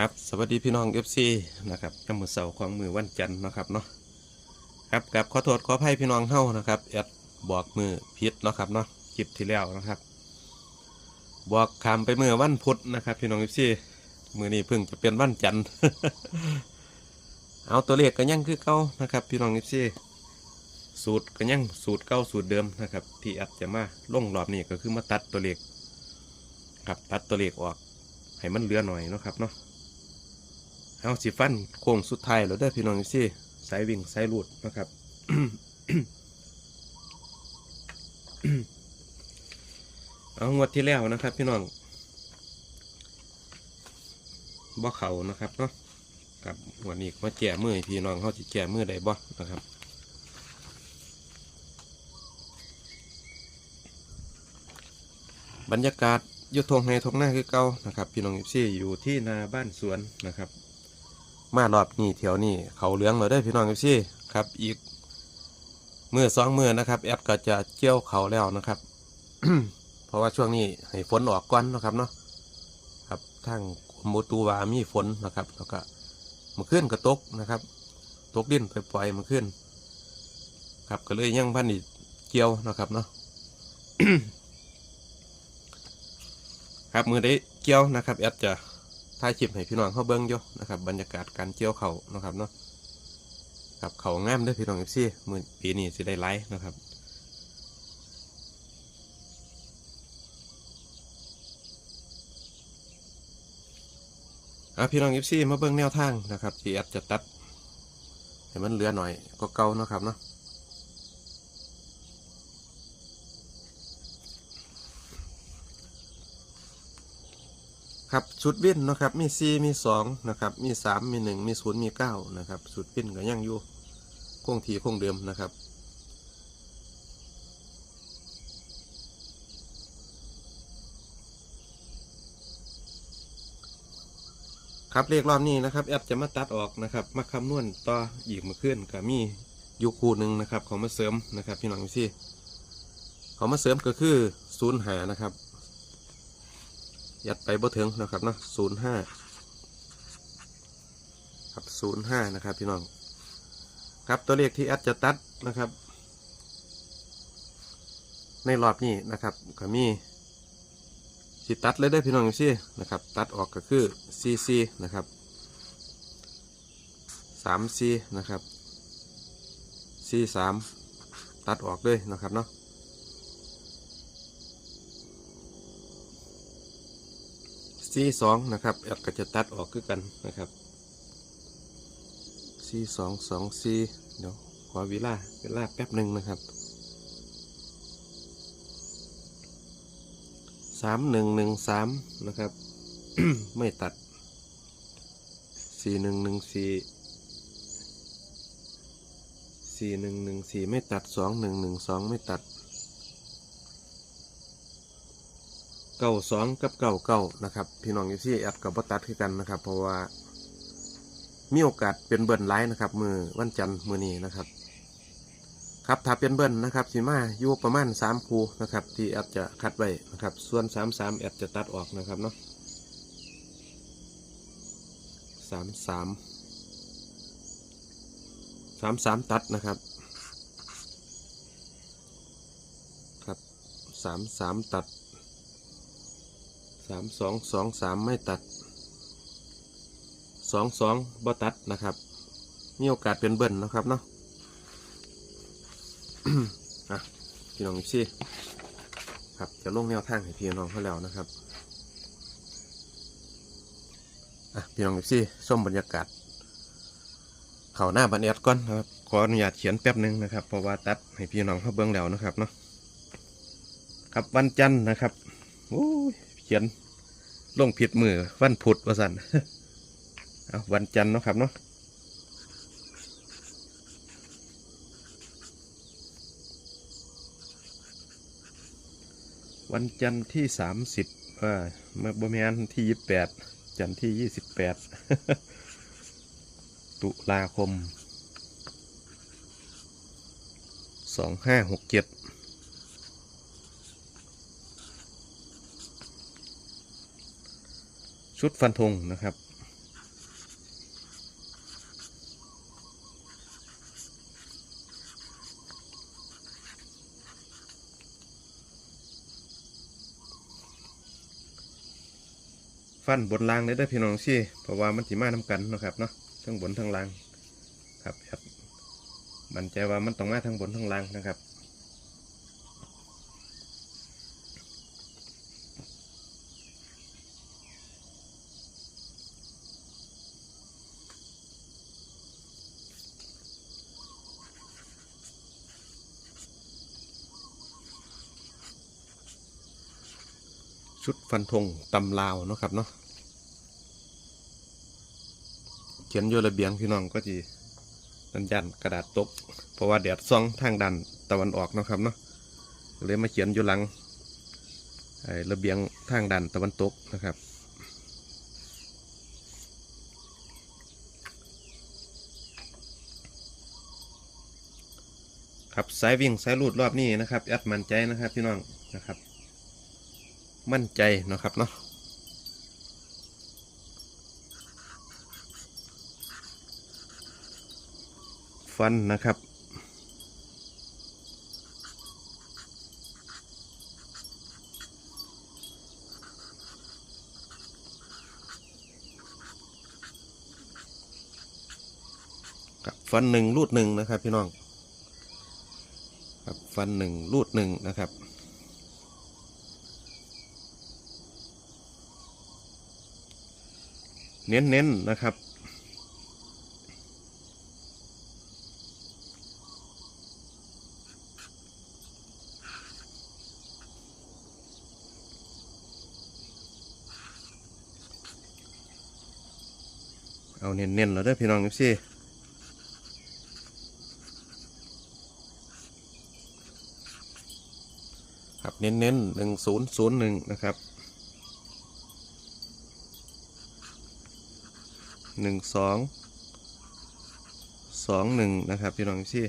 ครับสวัสดีพี่น้องเอฟซีนะครับยามมือเสาร์ของมือวันจันทร์นะครับเนาะครับกับขอโทษขออภัยพี่น้องเฮานะครับแอดบอกมือพิษเนาะครับเนาะคลิปที่แล้วนะครับ บอกคำไปมือวันพุธนะครับ พี่น้องเอฟซีมือนี้เพิ่งจะเป็นวันจันทร์เอาตัวเลขก็ยังคือเก่านะครับ พี่น้องเอฟซีสูตรก็ยังสูตรเก่าสูตรเดิมนะครับ ที่แอดจะมาลงรอบนี้ก็คือมาตัดตัวเลขครับตัดตัวเลขออกให้มันเหลือหน่อยนะครับเนาะ เอาสิฟันโค้งสุดท้ายแล้วเด้พี่น้องสิสายวิ่งสายรูดนะครับเอางวดที่แล้วนะครับ พี่น้องบ่เขานะครับเนาะกับวันนี้มาแก่มือพี่น้องเขาจะแก่มือใดบ่นะครับบรรยากาศยุทงในทงหน้าคือเก่านะครับ พี่น้องซี่อยู่ที่นาบ้านสวนนะครับ มารอบนี้แถวนี้เขาเหลืองเราได้พี่น้องซี่ครับอีกมือสองมือนะครับ แอดก็จะเจียวเขาแล้วนะครับ เพราะว่าช่วงนี้ให้ฝนออกก่อนนะครับเนาะครับทั้งกรมตุวามีฝนนะครับ แล้วก็มาขึ้นก็ตกนะครับ ตกดินปล่อยๆมาขึ้น ครับก็เลยยังพันอีเกี่ยวนะครับเนาะครับมือได้เกี่ยวนะครับ แอดจะ ถ่ายคลิปให้พี่น้องเขาเบิ้งอยู่นะครับบรรยากาศการเกี่ยวเขานะครับเนาะครับเขางามด้วยพี่น้องเอฟซีมือปีนี้สิได้ไลฟ์นะครับอาพี่น้องเอฟซีมาเบิ้งแนวทางนะครับที่แอดจะตัดให้มันเหลือหน่อยก็เก่าเนาะครับเนาะ ครับชุดวิ่นนะครับมีสี่มีสองนะครับมีสามมีหนึ่งมีศูนย์มีเก้านะครับชุดวิ่นก็ยังอยู่คงทีคงเดิมนะครับครับเลขรอบนี้นะครับแอปจะมาตัดออกนะครับมาคำนวณต่ออีกมาขึ้นกับมีอยู่คู่หนึ่งนะครับเขามาเสริมนะครับพี่น้องดูสิเขามาเสริมก็คือศูนย์หานะครับ ยัดไปบ่ถึงนะครับเนาะศูนย์ห้าครับศูนย์ห้านะครับพี่น้อง ครับตัวเลขที่แอดจะตัดนะครับ ในรอบนี้นะครับก็มีสิตัดเลยได้อพี่น้องสินะครับ ตัดออกก็คือซีซีนะครับสามซีนะครับซีสามตัดออกเลยนะครับเนาะ ซีสองนะครับแอดก็จะตัดออกคือกันนะครับซีสองสองซีเดี๋ยวขอเวลาเวลาแป๊บหนึ่งนะครับสามหนึ่งหนึ่งสามนะครับ ไม่ตัดสี่หนึ่งหนึ่งสี่สี่หนึ่งหนึ่งสี่ไม่ตัดสองหนึ่งหนึ่งสองไม่ตัด เก้าสองกับเก้าเก้านะครับพี่น้องอยู่ที่แอดกับบตัดคือกันนะครับ เพราะว่ามีโอกาสเป็นเบิ้ลไลน์นะครับ มือวันจันทร์มือนี้นะครับ ครับถ้าเป็นเบิ้ลนะครับสีมาอยู่ประมาณสามคูนะครับ ที่แอดจะคัดไว้นะครับ ส่วนสามสามแอดจะตัดออกนะครับเนาะสามสามสามสามตัดนะครับครับสามสามตัด สามสองสองสามไม่ตัดสองสองบ่ตัดนะครับมีโอกาสเป็นเบิ้ลนะครับเนาะอะพี่น้องพี่ครับจะลงแนวทางให้พี่น้องเขาแล้วนะครับอะพี่น้องพี่ชมบรรยากาศเข่าหน้าบันเอ็ดก่อนนะครับขออนุญาตเขียนแป๊บหนึ่งนะครับเพราะว่าตัดให้พี่น้องเขาเบื้องแล้วนะครับเนาะครับวันจันทร์นะครับโอ้ย เขียนลงผิดมือวันพุธว่าสันเอาวันจันทร์เนาะครับเนาะวันจันทร์ที่สามสิบอ่าเมื่อบแมนที่ยี่สิบแปดจันทร์ที่ยี่สิบแปดตุลาคมสองห้าหกเจ็ด สุดฟันธงนะครับ ฟันบนล่างได้ได้พี่น้องชี่เพราะว่ามันสีมาทำกันนะครับเนาะทั้งบนทั้งล่างครับครับมันใจว่ามันต้องมาทั้งบนทั้งล่างนะครับ ชุดฟันธงตำลาวเนาะครับเนาะเขียนโยระเบียงพี่น้องก็จีดันยันกระดาษตก เพราะว่าแดดซ่องทางดันตะวันออกเนาะครับเนาะเลยมาเขียนอยู่หลังระเบียงทางดันตะวันตกนะครับครับสายวิ่งสายลูดรอบนี้นะครับแอดมันใจนะครับพี่น้องนะครับ มั่นใจนะครับเนาะฟันนะครับกับฟันหนึ่งรูดหนึ่งนะครับพี่น้อง ครับฟันหนึ่งรูดหนึ่งนะครับ เน้นๆนะครับ เอาเน้นๆแล้วเด้อพี่น้องพี่ครับเน้นๆหนึ่งศูนย์ศูนย์หนึ่งนะครับ หนึ่งสองสองหนึ่งนะครับพี่น้องพี่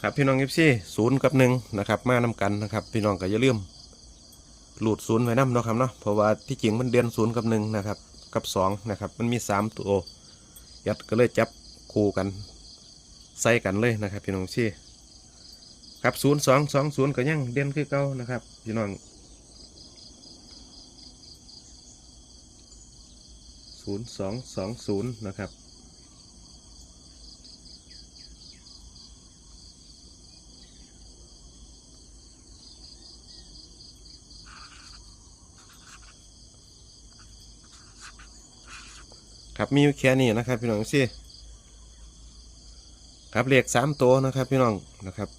ครับพี่น้องเอฟซีศูนย์กับหนึ่งนะครับ มานำกันนะครับ พี่น้องก็อย่าลืมหลุดศูนย์ไว้นำเนาะครับเนาะเพราะว่าที่จริงมันเดือนศูนย์กับหนึ่งนะครับ กับสองนะครับ มันมีสามตัวยัดก็เลยจับคู่กันใส่กันเลยนะครับ พี่น้องเอฟซี ครับศูนย์สองสองศูนย์ก็ยังเด่นคือเก่านะครับพี่น้องศูนย์สองสองศูนย์นะครับครับมีแค่นี้นะครับพี่น้องสิครับเลขสามตัวนะครับพี่น้องนะครับ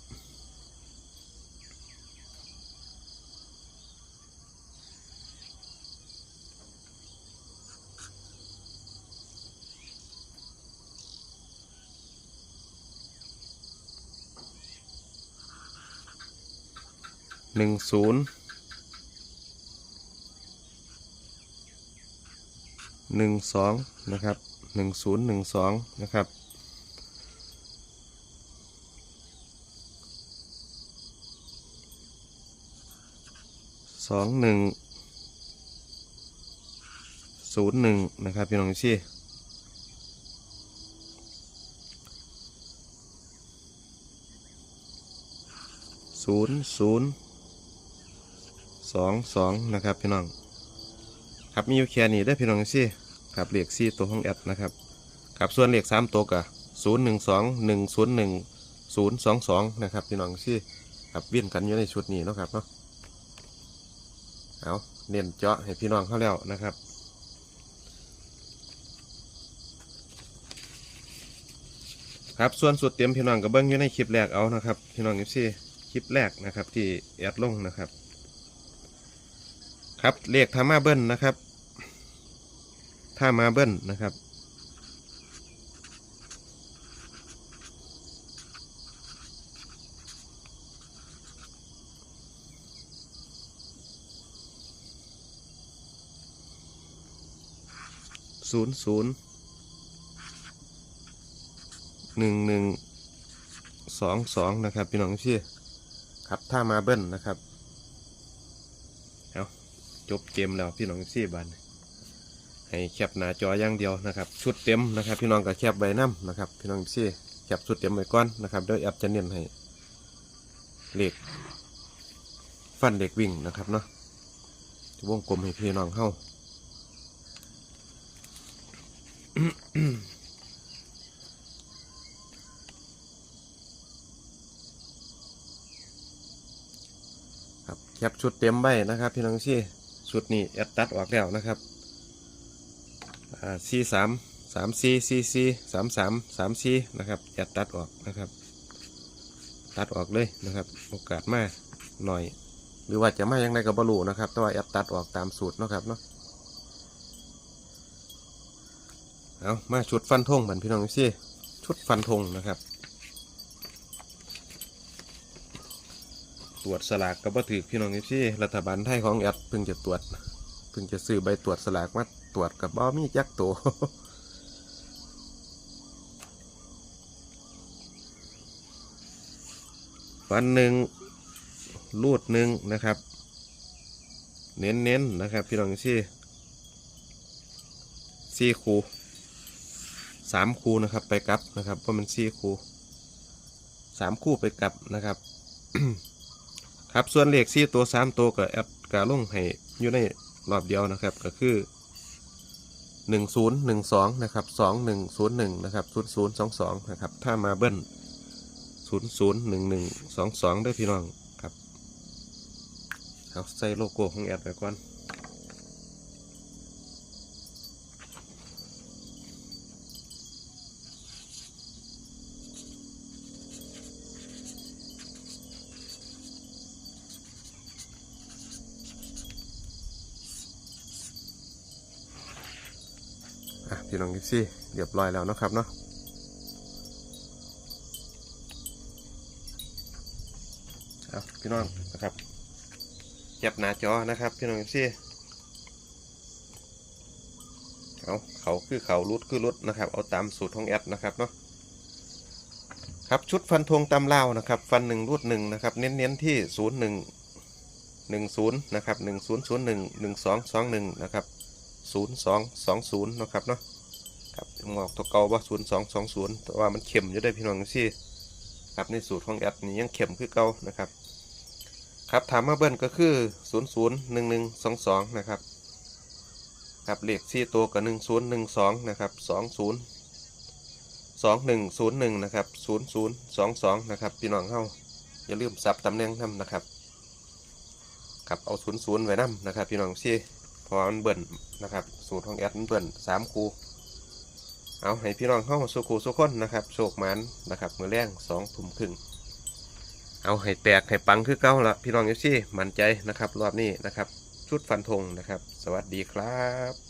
หนึ่งศูนย์หนึ่งสองนะครับหนึ่งศูนย์หนึ่งสองนะครับ สองหนึ่งศูนย์หนึ่งนะครับ พี่น้องชี่ศูนย์ศูนย์ สองสองนะครับพี่น้อง ครับมีอยู่แค่นี้ได้พี่น้องสิครับเหลขสี่ตัวของแอดนะครับครับส่วนเหลขสามตัวกับศูนย์หนึ่งสองหนึ่งศูนย์หนึ่งศูนย์สองสองนะครับพี่น้องสิครับวิ่นกันอยู่ในชุดนี้นะครับเนาะเอาเน้นเจาะให้พี่น้องเข้าแล้วนะครับครับส่วนสุดเตรียมพี่น้องกับเบิ้งอยู่ในคลิปแรกเอานะครับพี่น้องเอฟซีคลิปแรกนะครับที่แอดลงนะครับ ครับเลขทามาเบิ้ลนะครับถ้ามาเบิ้ลนะครับ ศูนย์ศูนย์หนึ่งหนึ่งสองสองนะครับ พี่น้องพี่ครับถ้ามาเบิ้ลนะครับ จบเกมแล้วพี่น้องซี่บันให้แคปหน้าจออย่างเดียวนะครับ ชุดเต็มนะครับ พี่น้องก็แคปใบน้ำนะครับ พี่น้องซี่แคปชุดเตรียมไว้ก่อนนะครับเดี๋ยวแอปจะเน้นให้เหลขฟันเด็กวิ่งนะครับเนาะวงกลมให้พี่น้องเข้าครับแคปชุดเต็มใบนะครับ พี่น้องชี่ ชุดนี้แอดตัดออกแล้วนะครับอ่าซีสามสามซีซีซีสามสามสามซีนะครับแอดตัดออกนะครับ ตัดออกเลยนะครับ โอกาสมาหน่อย หรือว่าจะมายังไงกับบรูนะครับ แต่ว่าแอดตัดออกตามสูตรนะครับเนาะเอามาชุดฟันธงเหมือนพี่น้องชี่ชุดฟันธงนะครับ รวจสลากกับบ่ถือพี่น้องที่รัฐบาลไทยของแอดเพิ่งจะตรวจเพิ่งจะซื้อใบตรวจสลากมาตรวจกับบ่มีจักโตวันหนึ่งรูดหนึ่งนะครับ เน้นๆนนะครับ พี่น้องที่สี่คูสามคูนะครับ ไปกลับนะครับเพราะมันสี่คูสามคู่ไปกลับนะครับ ครับส่วนเลขสี่ตัวสามตัวกับแอดกาลงให้อยู่ในรอบเดียวนะครับก็คือหนึ่งศูนย์หนึ่งสองนะครับสองหนึ่งศูนย์หนึ่งนะครับศูนย์ศูนย์สองสองนะครับถ้ามาเบิ้ลศูนย์ศูนย์หนึ่งหนึ่งสองสองได้พี่น้องครับเอาใส่โลโก้ของแอดไปก่อน อะพี่น้องกิฟซี่เรียบร้อยแล้วนะครับเนาะเอาพี่น้องนะครับเก็บหน้าจอนะครับ พี่น้องกิฟซี่เอาเขาคือเขารุดคือรุดนะครับ เอาตามสูตรของแอดนะครับเนาะครับชุดฟันธงตำเล่าวนะครับ ฟันหนึ่งรูดหนึ่งนะครับ เน้นๆที่ศูนย์หนึ่งหนึ่งศูนย์นะครับหนึ่งศูนย์ศูนย์หนึ่งหนึ่งสองสองหนึ่งนะครับ ศูนย์สองสองศูนย์นะครับเนาะครับหมอกตัวเก่าว่าศูนย์สองสองศูนย์แต่ว่ามันเข็มอยู่ได้พี่น้องสิครับในสูตรของแอดนี่ยังเข็มคือเก่านะครับครับถามมาเบิ้ลก็คือศูนย์ศูนย์หนึ่งหนึ่งสองสองนะครับครับเลขสี่ตัวกับหนึ่งศูนย์หนึ่งสองนะครับสองศูนย์สองหนึ่งศูนย์หนึ่งนะครับศูนย์ศูนย์สองสองนะครับพี่น้องเข้าอย่าลืมสับตำแหน่งนำนะครับครับเอาศูนย์ศูนย์ไว้นำนะครับพี่น้องสิเพอมันเบิ่นนะครับ สูตรของแอดมันเบิ่นสามคูเอาให้พี่น้องเข้าสุขูสุขคนนะครับ โชคหมันนะครับมือแรงสองถุ่มครึ่งเอาให้แตกให้ปังคือเก้าละพี่น้องเอฟซีมั่นใจนะครับ รอบนี้นะครับ ชุดฟันธงนะครับ สวัสดีครับ